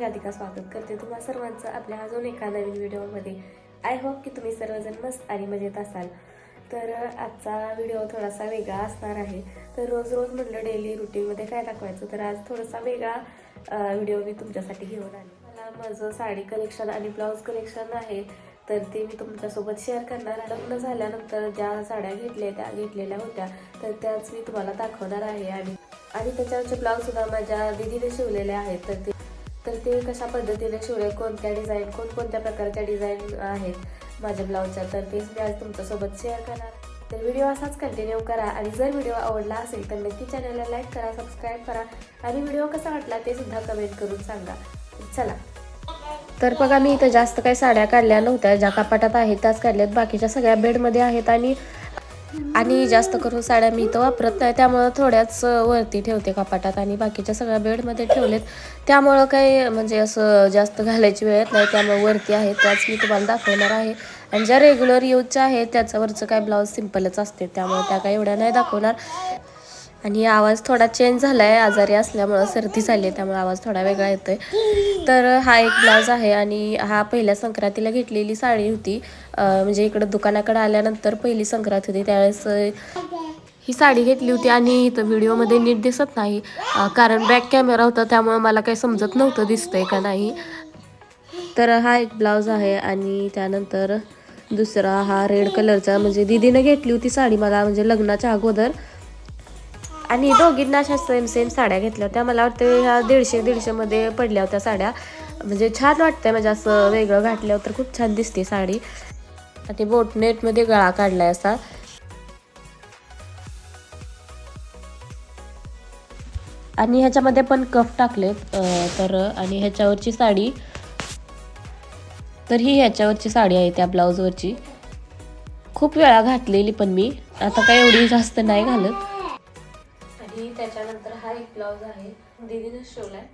राधिका स्वागत करते तुम्हा सर्वांचं आपल्या अजून एका नवीन व्हिडिओमध्ये. आय होप की तुम्ही सर्वजण मस्त आणि मजेत असाल. तर आजचा व्हिडिओ थोडासा वेगळा असणार आहे. तर रोज रोज म्हटलं डेली रुटीनमध्ये काय दाखवायचं? तर आज थोडासा वेगळा व्हिडिओ मी तुमच्यासाठी घेऊन आले. मला माझं साडी कलेक्शन आणि ब्लाऊज कलेक्शन आहे. तर ते मी तुमच्यासोबत शेअर करणार आहे. लग्न झाल्यानंतर ज्या साड्या घेतल्या त्या घेतलेल्या होत्या. तर त्याच मी तुम्हाला दाखवणार आहे. आणि आणि त्याच्यावरचे ब्लाऊज सुद्धा माझ्या दिदीने शिवलेले आहेत. तर ते तर ते कशा पद्धतीने शिवले कोणत्या डिझाईन कोणकोणत्या प्रकारच्या डिझाईन आहेत माझ्या ब्लाऊजच्या तर तेच मी आज तुमच्यासोबत शेअर करणार. तर व्हिडिओ असाच कंटिन्यू करा आणि जर व्हिडिओ आवडला असेल तर नक्की चॅनलला लाईक करा सबस्क्राईब करा आणि व्हिडिओ कसा वाटला ते सुद्धा कमेंट करून सांगा. चला. तर बघा मी इथं जास्त काही साड्या काढल्या नव्हत्या. ज्या कपाटात आहेत त्याच काढल्यात. बाकीच्या सगळ्या बेडमध्ये आहेत आणि आणि जास्त करून साड्या मी इथं वापरत नाही त्यामुळं थोड्याच वरती ठेवते कपाटात आणि बाकीच्या सगळ्या बेडमध्ये ठेवलेत. त्यामुळं काही म्हणजे असं जास्त घालायची वेळ येत नाही त्यामुळं वरती आहे त्याच मी तुम्हाला दाखवणार आहे. आणि ज्या रेग्युलर यूजच्या आहेत त्याच्यावरचं काय ब्लाऊज सिम्पलच असते त्यामुळे त्या काय एवढ्या नाही दाखवणार. आणि आवाज थोडा चेंज झाला आहे आजारी असल्यामुळं सर्दी झाली आहे त्यामुळे आवाज थोडा वेगळा येतोय. तर हा एक ब्लाऊज आहे आणि हा पहिल्या संक्रांतीला घेतलेली साडी होती. म्हणजे इकडं दुकानाकडे आल्यानंतर पहिली संक्रांत होती त्यावेळेस ही साडी घेतली होती आणि इथं व्हिडिओमध्ये नीट दिसत नाही. कारण बॅक कॅमेरा होता त्यामुळे मला काही समजत नव्हतं दिसतंय का नाही. तर हा एक ब्लाऊज आहे आणि त्यानंतर दुसरा हा रेड कलरचा म्हणजे दिदीनं घेतली होती साडी मला म्हणजे लग्नाच्या अगोदर. आणि दोघींना अशा सेम सेम साड्या घेतल्या होत्या. मला वाटतं ह्या दीडशे दीडशेमध्ये पडल्या होत्या साड्या. म्हणजे छान वाटतंय म्हणजे असं वेगळं घातल्यावर तर खूप छान दिसते साडी. आणि बोटनेटमध्ये गळा काढलाय असा. आणि ह्याच्यामध्ये पण कफ टाकलेत तर आणि ह्याच्यावरची साडी. तर ही ह्याच्यावरची साडी आहे त्या ब्लाऊजवरची खूप वेळा घातलेली पण मी. आता काय एवढी जास्त नाही घालत. त्याच्यानंतर हा एक ब्लाऊज आहे. दीदीने शिवलाय.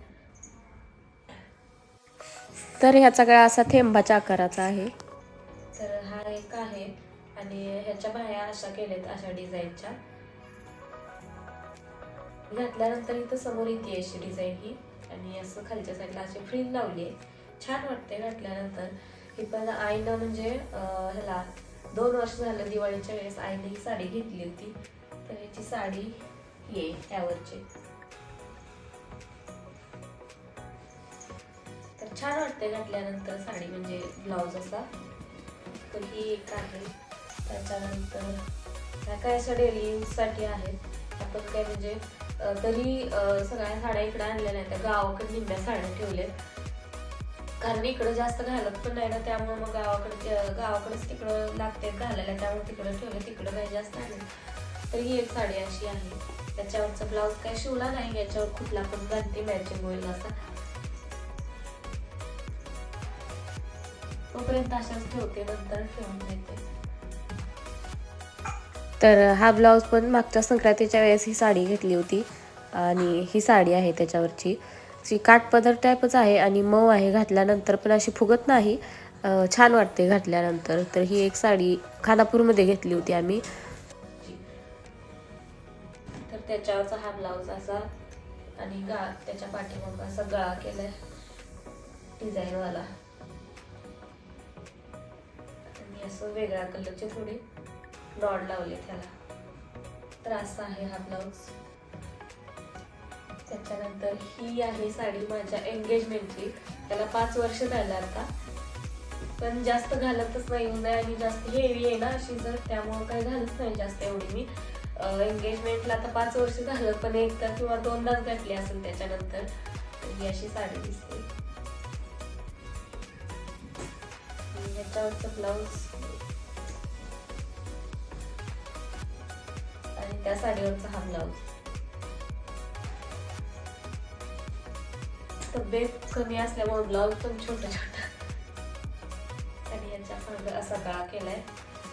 तर ह्याचा गळा असा थेंबाच्या आकाराचा आहे. तर हा एक आहे आणि ह्याच्या बाह्या अशा केल्यात अशा डिझाईनच्या. घातल्यानंतर इथं समोर येते अशी डिझाईन ही आणि असं खालच्या साईडला अशी फ्रीज लावली आहे. छान वाटते घातल्यानंतर. ही पण आईनं म्हणजे ह्याला दोन वर्ष झालं दिवाळीच्या वेळेस आईने ही साडी घेतली होती. तर ह्याची साडी ये त्यावरचे. तर छान वाटते घातल्यानंतर साडी म्हणजे ब्लाऊज असा. तर ही एक आहे. त्याच्यानंतर ह्या काय अशा डेली यूजसाठी आहेत. आपण काय म्हणजे तरी सगळ्या साड्या इकडे आणल्या नाही त्या गावाकडे निम्म्या साड्या ठेवल्यात. कारण इकडं जास्त घालत पण नाही ना त्यामुळे मग गावाकडे गावाकडेच तिकडं लागते घालायला. त्यामुळे तिकडं ठेवलं तिकडं काही जास्त आणलं तर ही एक साडी अशी आहे. त्याच्यावरचा ब्लाऊज काय शिवला नाही याच्यावर कुठला पण घालते मॅचिंग होईल असा. तोपर्यंत अशाच ठेवते नंतर ठेवून देते. तर हा ब्लाऊज पण मागच्या संक्रांतीच्या वेळेस ही साडी घेतली होती. आणि ही साडी आहे त्याच्यावरची. जी काठपदर टाईपच आहे आणि मऊ आहे घातल्यानंतर पण अशी फुगत नाही. छान वाटते घातल्यानंतर. तर ही एक साडी खानापूरमध्ये घेतली होती आम्ही. त्याच्यावरचा हा ब्लाऊज असा आणि गा त्याच्या पाठीमाग असा गळा केलाय. डिझाईनवाला. आणि असं वेगळ्या कलरचे थोडे डॉट लावले त्याला. तर असा आहे हा ब्लाऊज त्याच्यानंतर ही आहे साडी माझ्या एंगेजमेंटची त्याला पाच वर्ष झालं आता. पण जास्त घालतच नाही उन्हाळ्यात आणि जास्त हेवी आहे ना अशी जर त्यामुळं काही घालत नाही जास्त एवढी मी. एंगेजमेंटला आता पाच वर्ष झालं पण एकदा किंवा दोनदाच घातली असेल त्याच्यानंतर ही अशी साडी दिसते. ह्याच्यावरचं ब्लाऊज आणि त्या साडीवरचा हा ब्लाऊज तब्येत कमी असल्यामुळे ब्लाऊज पण छोटा छोटा आणि याच्या असा गळा केलाय.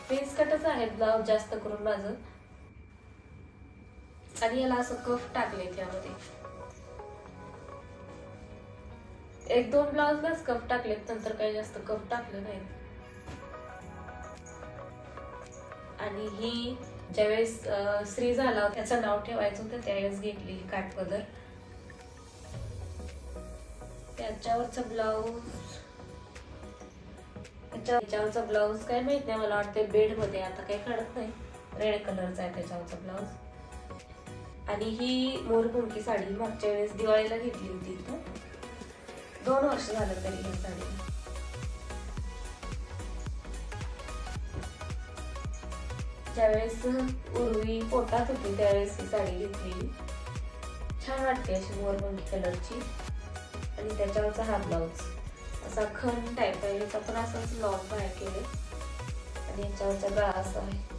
पेन्स कटच आहे ब्लाऊज जास्त करून माझं. आणि याला असं कफ टाकले त्यामध्ये. एक दोन ब्लाऊजलाच कफ टाकलेत नंतर काही जास्त कफ टाकले नाहीत आणि ही ज्यावेळेस अं, श्री झाला त्याचं नाव ठेवायचं होतं त्यावेळेस घेतली काठपदर त्या ब्लाऊज त्याच्यावरचा ब्लाऊज काय माहीत नाही मला वाटते बेडमध्ये आता काही कळत नाही. रेड कलरचा आहे त्याच्यावरचा ब्लाऊज आणि ही मोरपंखी साडी मागच्या वेळेस दिवाळीला घेतली होती इथं. दोन वर्ष झालं तरी ही साडी. ज्यावेळेस उर्वी पोटात होती त्यावेळेस ही साडी घेतली. छान वाटते अशी मोरपंखी कलरची. आणि त्याच्यावरचा हा ब्लाऊज. असा खण टाईप आहे याचा पण असंच लॉंग बाहेर केले. आणि याच्यावरचा गळा असा आहे.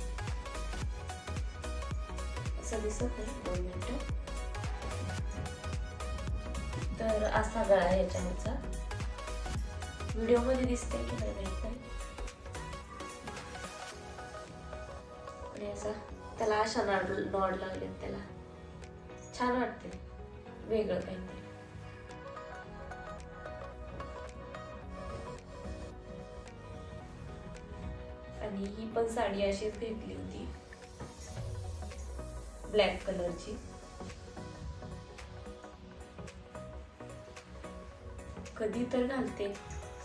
असं दिसत नाही दोन मिनटं तर असा गळा आहे याच्यावरचा दिसते की नाही माहीत नाही. आणि असा त्याला अशा नॉड नॉड लागले त्याला. छान वाटते वेगळं काहीतरी. आणि ही पण साडी अशीच घेतली होती. ब्लॅक कलरची. कधी तर घालते.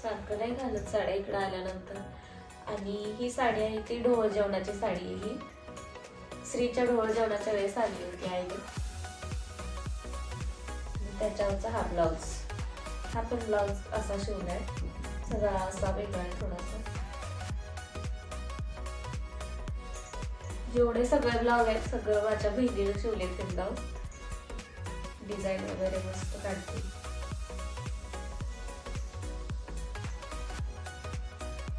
सारखं नाही घालत साड्या इकडं आल्यानंतर. आणि ही साडी आहे ती ढोळ जेवणाची साडी आहे ही. स्त्रीच्या ढोळ जेवणाच्या वेळेस आली होती आईने. त्याच्यावरचा हा ब्लाऊज. हा पण ब्लाऊज असा शिवलाय सगळा असा वेगळा आहे थोडासा. जेवढे सगळे लावलेत आहेत सगळं माझ्या बहिणीने शिवले ते ब्लाऊज डिझाईन वगैरे मस्त काढते.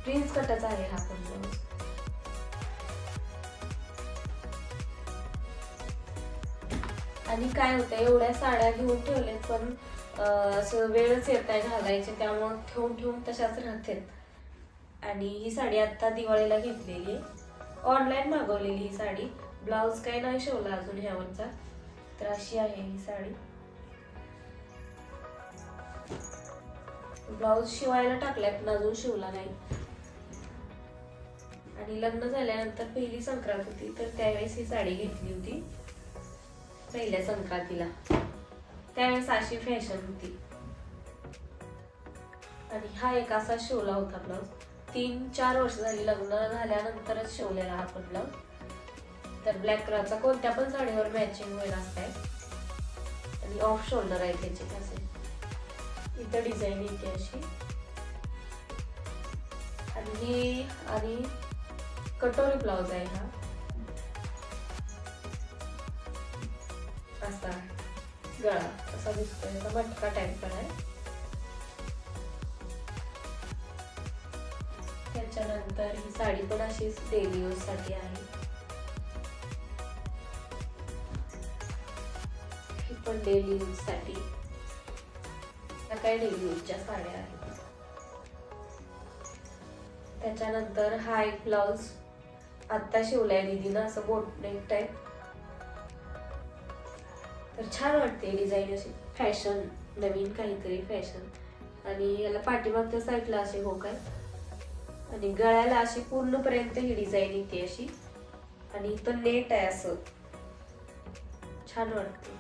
प्रिन्स कटाचा आहे हा पण ब्लाऊज आणि काय होतं एवढ्या साड्या घेऊन ठेवल्यात पण असं वेळच येत आहे घालायचे त्यामुळं ठेवून ठेवून तशाच राहतात. आणि ही साडी आता दिवाळीला घेतलेली ऑनलाईन मागवलेली ही साडी. ब्लाऊज काही नाही शिवला अजून ह्यावरचा. तर अशी आहे ही साडी. ब्लाऊज शिवायला टाकलाय पण अजून शिवला नाही. आणि लग्न झाल्यानंतर पहिली संक्रांत होती तर त्यावेळेस ही साडी घेतली होती. पहिल्या संक्रांतीला. त्यावेळेस अशी फॅशन होती. आणि हा एक असा शिवला होता ब्लाऊज तीन चार वर्ष झाली लग्न झाल्यानंतरच शिवलेला हा कुठला तर ब्लॅक कलरचा कोणत्या पण साडीवर मॅचिंग होईल असताय. आणि ऑफ शोल्डर आहे त्याचे असे इथं डिझाईन येते अशी. आणि ही आणि कटोरी ब्लाऊज आहे हा. असा गळा असा दिसतोय. मटका टाईप पण आहे. त्याच्यानंतर ही साडी पण अशीच डेली यूजसाठी आहे. ही पण डेली यूजसाठी काय डेली यूजच्या साड्या आहेत. त्याच्यानंतर हा एक ब्लाऊज आत्ता शिवलाय दिदीनं असं बोटनेक टाईप तर छान वाटते डिझाईन अशी. फॅशन नवीन काहीतरी फॅशन आणि याला पाठीमागच्या साईडला असे हो काय? आणि गळ्याला अशी पूर्णपर्यंत ही डिझाईन येते अशी. आणि इथं नेट आहे असं. छान वाटते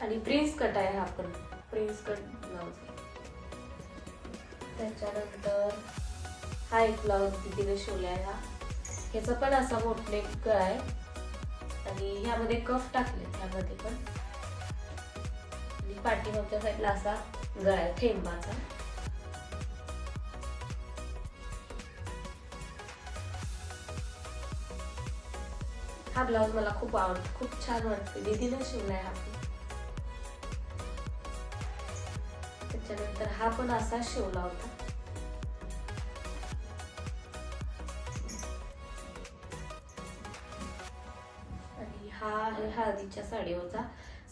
आणि प्रिन्स कट आहे हा पण. प्रिन्स कट ब्लाउज त्याच्यानंतर हा एक ब्लाउज शिवला आहे हा. ह्याचा पण असा मोठने गळा आहे. आणि ह्यामध्ये कफ टाकले ह्यामध्ये पण. आणि पाठीमागच्या साईडला असा गळा आहे थेंबाचा. हा ब्लाऊज मला खूप आवडतो खूप छान वाटते दीदीने शिवलाय हा. त्याच्यानंतर हा पण असा शिवला होता. आणि हा आहे हळदीच्या साडीवरचा.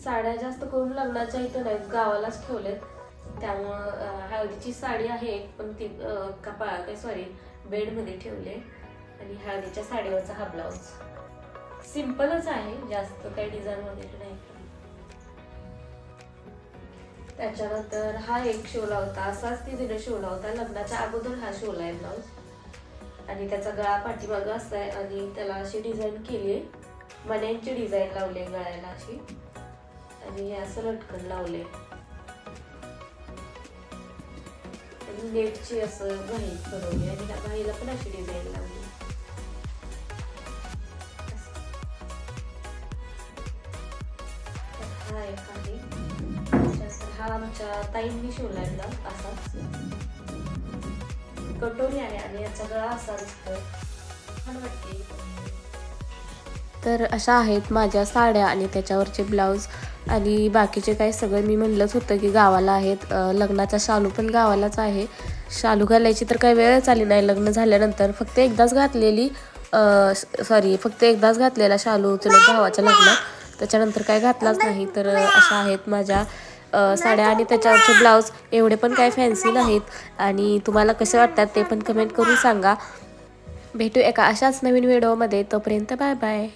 साड्या जास्त करून लग्नाच्या इथं नाही गावालाच ठेवलेत. त्यामुळं हळदीची साडी आहे पण ती कपाळ काय सॉरी बेडमध्ये ठेवले आणि हळदीच्या साडीवरचा हा ब्लाऊज. सिम्पलच आहे जास्त काही डिझाईन वगैरे नाही. त्याच्यानंतर हा एक शोला होता असाच ती तिने होता लग्नाच्या अगोदर हा शोला आहे ब्लाऊज आणि त्याचा गळा पाठीमागं आहे आणि त्याला अशी डिझाईन केली आहे. मण्यांची डिझाईन लावली आहे गळ्याला अशी. आणि हे असं लटकन लावले आणि नेटची असं बाही बनवली आणि त्या बाईला पण अशी डिझाईन लावली. हा आमच्या ताईंनी शिवलाय असाच. कटोरी आहे आणि याचा गळा असा दिसतो छान वाटते. तर अशा आहेत माझ्या साड्या आणि त्याच्यावरचे ब्लाऊज. आणि बाकीचे काय सगळं मी म्हणलंच होतं की गावाला आहेत. लग्नाचा शालू पण गावालाच आहे. शालू घालायची तर काही वेळच आली नाही. लग्न झाल्यानंतर फक्त एकदाच घातलेली सॉरी फक्त एकदाच घातलेला शालू चुलत भावाच्या लग्नात. त्याच्यानंतर काय घातलाच नाही. तर अशा आहेत माझ्या साड्या आणि त्याच्यावरचे ब्लाऊज एवढे पण काय फॅन्सी नाहीत. आणि तुम्हाला कसे वाटतात ते पण कमेंट करून सांगा. भेटू एका अशाच नवीन व्हिडिओमध्ये तोपर्यंत बाय बाय